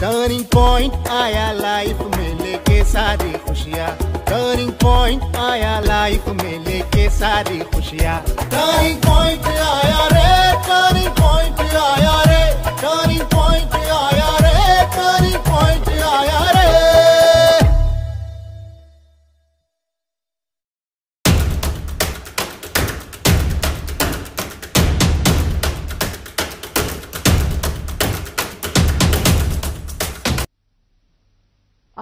Turning point आया life में लेके सारी खुशियाँ टर्निंग पॉइंट आया लाइफ में लेके सारी खुशियाँ टर्निंग पॉइंट आया रे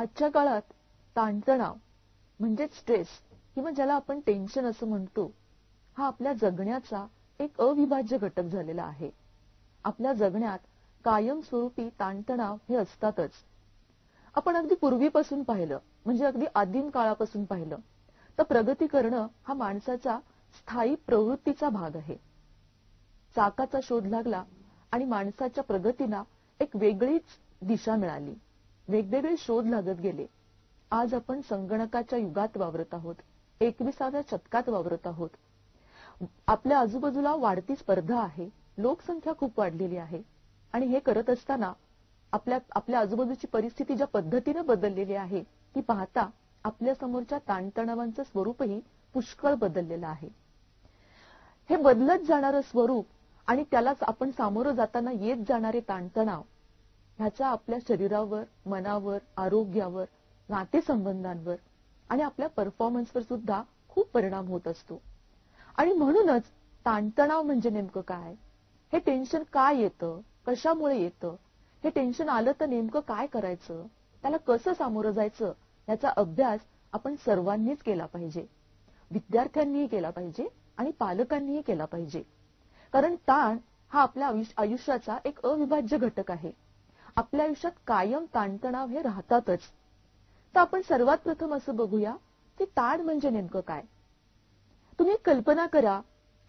आजच्या काळात ताणतणाव म्हणजे स्ट्रेस किंवा ज्याला आपण टेन्शन असं म्हणतो हा आपल्या जगण्याचा एक अविभाज्य घटक झालेला आहे. आपल्या जगण्यात कायमस्वरूपी ताणतणाव हे असतातच. आपण अगदी पूर्वीपासून पाहिलं म्हणजे अगदी आदिम काळापासून पाहिलं तर प्रगती करणं हा माणसाचा स्थायी प्रवृत्तीचा भाग आहे. चाकाचा शोध लागला आणि माणसाच्या प्रगतीला एक वेगळीच दिशा मिळाली. वेगवेगळे शोध लागत गेले. आज आपण संगणकाच्या युगात वावरत आहोत. एकविसाव्या शतकात वावरत आहोत. आपल्या आजूबाजूला वाढती स्पर्धा आहे. लोकसंख्या खूप वाढलेली आहे. आणि हे करत असताना आपल्या आपल्या आजूबाजूची परिस्थिती ज्या पद्धतीने बदललेली आहे ती पाहता आपल्या समोरच्या ताणतणावांचं स्वरूपही पुष्कळ बदललेलं आहे. हे बदलत जाणारं स्वरूप आणि त्यालाच आपण सामोरं जाताना येत जाणारे ताणतणाव ह्याचा आपल्या शरीरावर मनावर आरोग्यावर नातेसंबंधांवर आणि आपल्या परफॉर्मन्सवर सुद्धा खूप परिणाम होत असतो. आणि म्हणूनच ताणतणाव म्हणजे नेमकं काय? हे टेन्शन काय येतं? कशामुळे येतं? हे टेन्शन आलं तर नेमकं काय करायचं? त्याला कसं सामोरं जायचं? याचा अभ्यास आपण सर्वांनीच केला पाहिजे. विद्यार्थ्यांनीही केला पाहिजे आणि पालकांनीही केला पाहिजे. कारण ताण हा आपल्या आयुष्याचा एक अविभाज्य घटक आहे. आपल्या आयुष्यात कायम ताणतणाव हे राहतातच. तर आपण सर्वात प्रथम असं बघूया की ताण म्हणजे नेमकं काय. तुम्ही कल्पना करा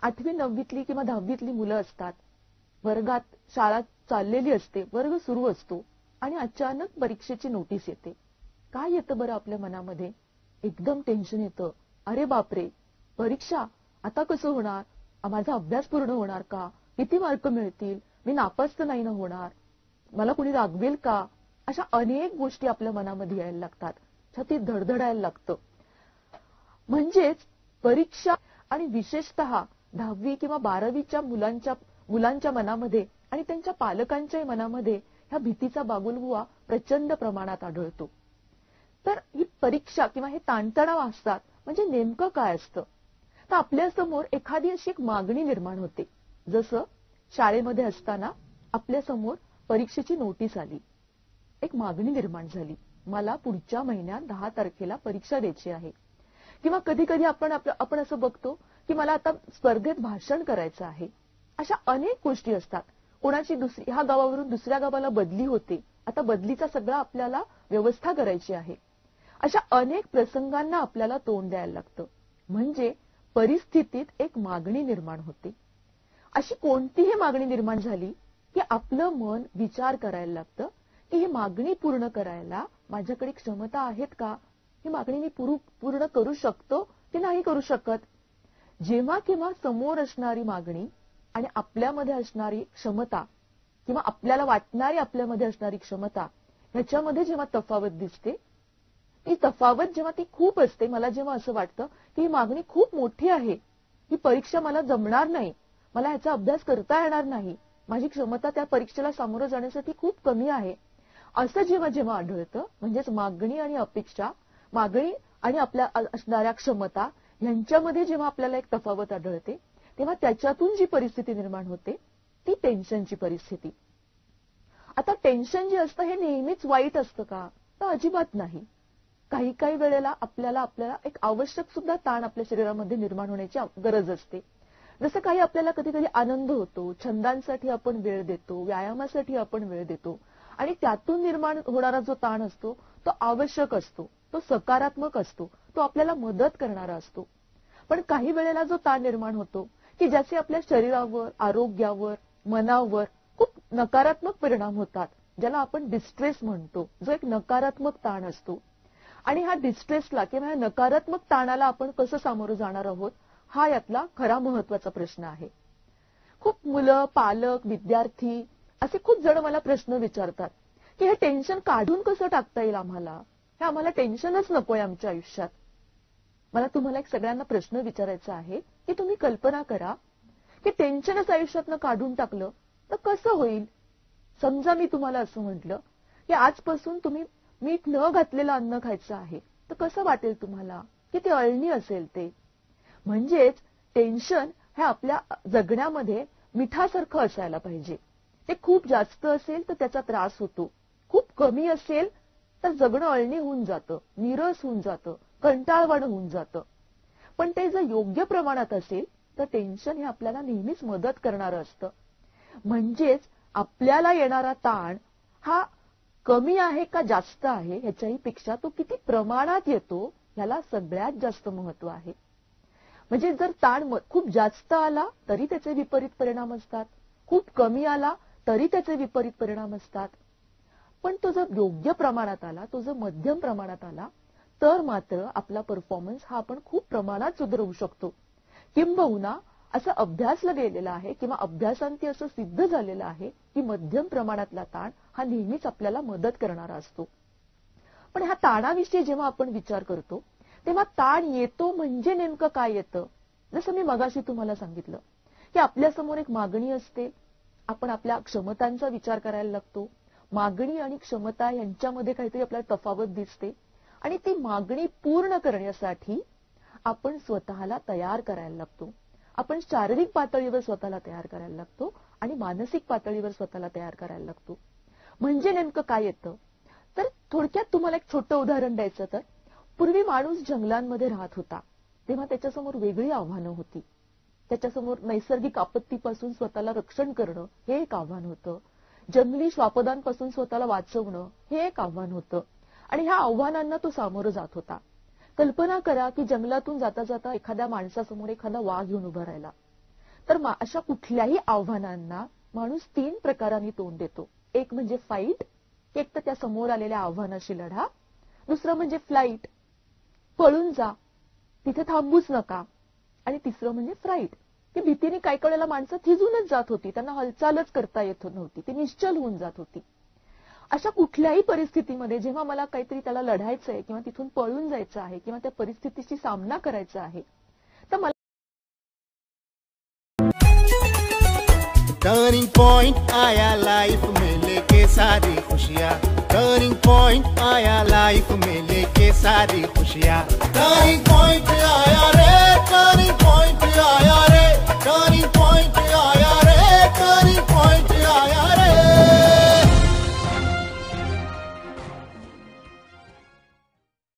आठवी नववीतली किंवा दहावीतली मुलं असतात. वर्गात शाळा चाललेली असते वर्ग सुरू असतो आणि अचानक परीक्षेची नोटीस येते. काय येतं बरं आपल्या मनामध्ये? एकदम टेन्शन येतं. अरे बापरे! परीक्षा? आता कसं होणार? माझा अभ्यास पूर्ण होणार का? किती मार्क मिळतील? मी नापास तर नाही ना होणार? मला कुणी रागवेल का? अशा अनेक गोष्टी आपल्या मनामध्ये यायला लागतात. छातीत धडधडायला लागतं. म्हणजेच परीक्षा आणि विशेषतः दहावी किंवा बारावीच्या मुलांच्या मुलांच्या मनामध्ये आणि त्यांच्या पालकांच्याही मनामध्ये ह्या भीतीचा बागुलबुवा प्रचंड प्रमाणात आढळतो. तर ही परीक्षा किंवा हे ताणतणाव असतात म्हणजे नेमकं काय असतं? तर आपल्यासमोर एखादी अशी एक मागणी निर्माण होते. जसं शाळेमध्ये असताना आपल्यासमोर परीक्षेची नोटीस आली. एक मागणी निर्माण झाली. मला पुढच्या महिन्यात दहा तारखेला परीक्षा द्यायची आहे. किंवा कधी कधी आपण आपण असं बघतो की मला आता स्पर्धेत भाषण करायचं आहे. अशा अनेक गोष्टी असतात. कोणाची दुसरी ह्या गावावरून दुसऱ्या गावाला बदली होते. आता बदलीचा सगळा आपल्याला व्यवस्था करायची आहे. अशा अनेक प्रसंगांना आपल्याला तोंड द्यायला लागतं. म्हणजे परिस्थितीत एक मागणी निर्माण होते. अशी कोणतीही मागणी निर्माण झाली की आपलं मन विचार करायला लागतं की ही मागणी पूर्ण करायला माझ्याकडे क्षमता आहेत का? ही मागणी मी पूर्ण करू शकतो की नाही करू शकत? जेव्हा केव्हा समोर असणारी मागणी आणि आपल्यामध्ये असणारी क्षमता किंवा आपल्याला वाटणारी आपल्यामध्ये असणारी क्षमता ह्याच्यामध्ये जेव्हा तफावत दिसते ती तफावत जेव्हा ती खूप असते मला जेव्हा असं वाटतं की ही मागणी खूप मोठी आहे ही परीक्षा मला जमणार नाही मला ह्याचा अभ्यास करता येणार नाही माझी क्षमता त्या परीक्षेला सामोरं जाण्यासाठी खूप कमी आहे. असं जेव्हा जेव्हा आढळतं म्हणजेच मागणी आणि अपेक्षा मागणी आणि आपल्या असणाऱ्या क्षमता यांच्यामध्ये जेव्हा आपल्याला एक तफावत आढळते तेव्हा त्याच्यातून जी परिस्थिती निर्माण होते ती टेन्शनची परिस्थिती. आता टेन्शन जे असतं हे नेहमीच वाईट असतं का? तर अजिबात नाही. काही काही वेळेला आपल्याला आपल्याला एक आवश्यक सुद्धा ताण आपल्या शरीरामध्ये निर्माण होण्याची गरज असते. जसं काही आपल्याला कधी कधी आनंद होतो छंदांसाठी आपण वेळ देतो व्यायामासाठी आपण वेळ देतो आणि त्यातून निर्माण होणारा जो ताण असतो तो आवश्यक असतो तो सकारात्मक असतो तो आपल्याला मदत करणारा असतो. पण काही वेळेला जो ताण निर्माण होतो की ज्याचे आपल्या शरीरावर आरोग्यावर मनावर खूप नकारात्मक परिणाम होतात ज्याला आपण डिस्ट्रेस म्हणतो जो एक नकारात्मक ताण असतो. आणि ह्या डिस्ट्रेसला किंवा ह्या नकारात्मक ताणाला आपण कसं सामोरं जाणार आहोत हा यातला खरा महत्त्वाचा प्रश्न आहे. खूप मुलं पालक विद्यार्थी असे खूप जण मला प्रश्न विचारतात की हे टेन्शन काढून कसं टाकता येईल आम्हाला? हे आम्हाला टेन्शनच नकोय आमच्या आयुष्यात. मला तुम्हाला एक सगळ्यांना प्रश्न विचारायचा आहे की तुम्ही कल्पना करा की टेन्शनच आयुष्यातनं काढून टाकलं तर कसं होईल? समजा मी तुम्हाला असं म्हटलं की आजपासून तुम्ही मीठ न घातलेलं अन्न खायचं आहे तर कसं वाटेल तुम्हाला? किती अळणी असेल ते? म्हणजेच टेन्शन हे आपल्या जगण्यामध्ये मिठासारखं असायला पाहिजे. ते खूप जास्त असेल तर त्याचा त्रास होतो. खूप कमी असेल तर जगणं अळणी होऊन जातं निरस होऊन जातं कंटाळवाणं होऊन जातं. पण ते जर योग्य प्रमाणात असेल तर टेन्शन हे आपल्याला नेहमीच मदत करणारं असतं. म्हणजेच आपल्याला येणारा ताण हा कमी आहे का जास्त आहे ह्याच्याही पेक्षा तो किती प्रमाणात येतो ह्याला सगळ्यात जास्त महत्त्व आहे. म्हणजे जर ताण खूप जास्त आला तरी त्याचे विपरीत परिणाम असतात. खूप कमी आला तरी त्याचे विपरीत परिणाम असतात. पण तो जर योग्य प्रमाणात आला तो जर मध्यम प्रमाणात आला तर मात्र आपला परफॉर्मन्स हा आपण खूप प्रमाणात सुधारवू शकतो. किंबहुना असं अभ्यासलं गेलेलं आहे किंवा अभ्यासांती असं सिद्ध झालेलं आहे की मध्यम प्रमाणातला ताण हा नेहमीच आपल्याला मदत करणारा असतो. पण ह्या ताणाविषयी जेव्हा आपण विचार करतो तेव्हा ताण येतो म्हणजे नेमकं काय येतं? जसं मी मगाशी तुम्हाला सांगितलं की आपल्यासमोर एक मागणी असते. आपण आपल्या क्षमतांचा विचार करायला लागतो. मागणी आणि क्षमता यांच्यामध्ये काहीतरी आपल्याला तफावत दिसते. आणि ती मागणी पूर्ण करण्यासाठी आपण स्वतःला तयार करायला लागतो. आपण शारीरिक पातळीवर स्वतःला तयार करायला लागतो आणि मानसिक पातळीवर स्वतःला तयार करायला लागतो. म्हणजे नेमकं काय येतं? तर थोडक्यात तुम्हाला एक छोटं उदाहरण द्यायचं तर पूर्वी माणूस जंगलांमध्ये राहत होता. तेव्हा त्याच्यासमोर वेगळी आव्हानं होती. त्याच्यासमोर नैसर्गिक आपत्तीपासून स्वतःला रक्षण करणं हे एक आव्हान होतं. जंगली श्वापदांपासून स्वतःला वाचवणं हे एक आव्हान होतं. आणि ह्या आव्हानांना तो सामोरं जात होता. कल्पना करा की जंगलातून जाता जाता एखाद्या माणसासमोर एखादा वाघ येऊन उभा राहिला. तर अशा कुठल्याही आव्हानांना माणूस तीन प्रकारांनी तोंड देतो. एक म्हणजे फाईट एक तर त्या समोर आलेल्या आव्हानाशी लढा. दुसरं म्हणजे फ्लाईट पळून जा. तिथे थांबूच नका. आणि तिसरं म्हणजे फ्राईट की भीतीने काही कळेला माणसं थिजूनच जात होती. त्यांना हालचालच करता येत नव्हती. ती निश्चल होऊन जात होती. अशा कुठल्याही परिस्थितीमध्ये जेव्हा मला काहीतरी त्याला लढायचं आहे किंवा तिथून पळून जायचं आहे किंवा त्या परिस्थितीशी सामना करायचा आहे तर मला टर्निंग पॉइंट आया लाइफ में लेके सारी खुशियाँ। टर्निंग पॉइंट आया लाइफ में लेके सारी खुशियाँ। टर्निंग पॉइंट आया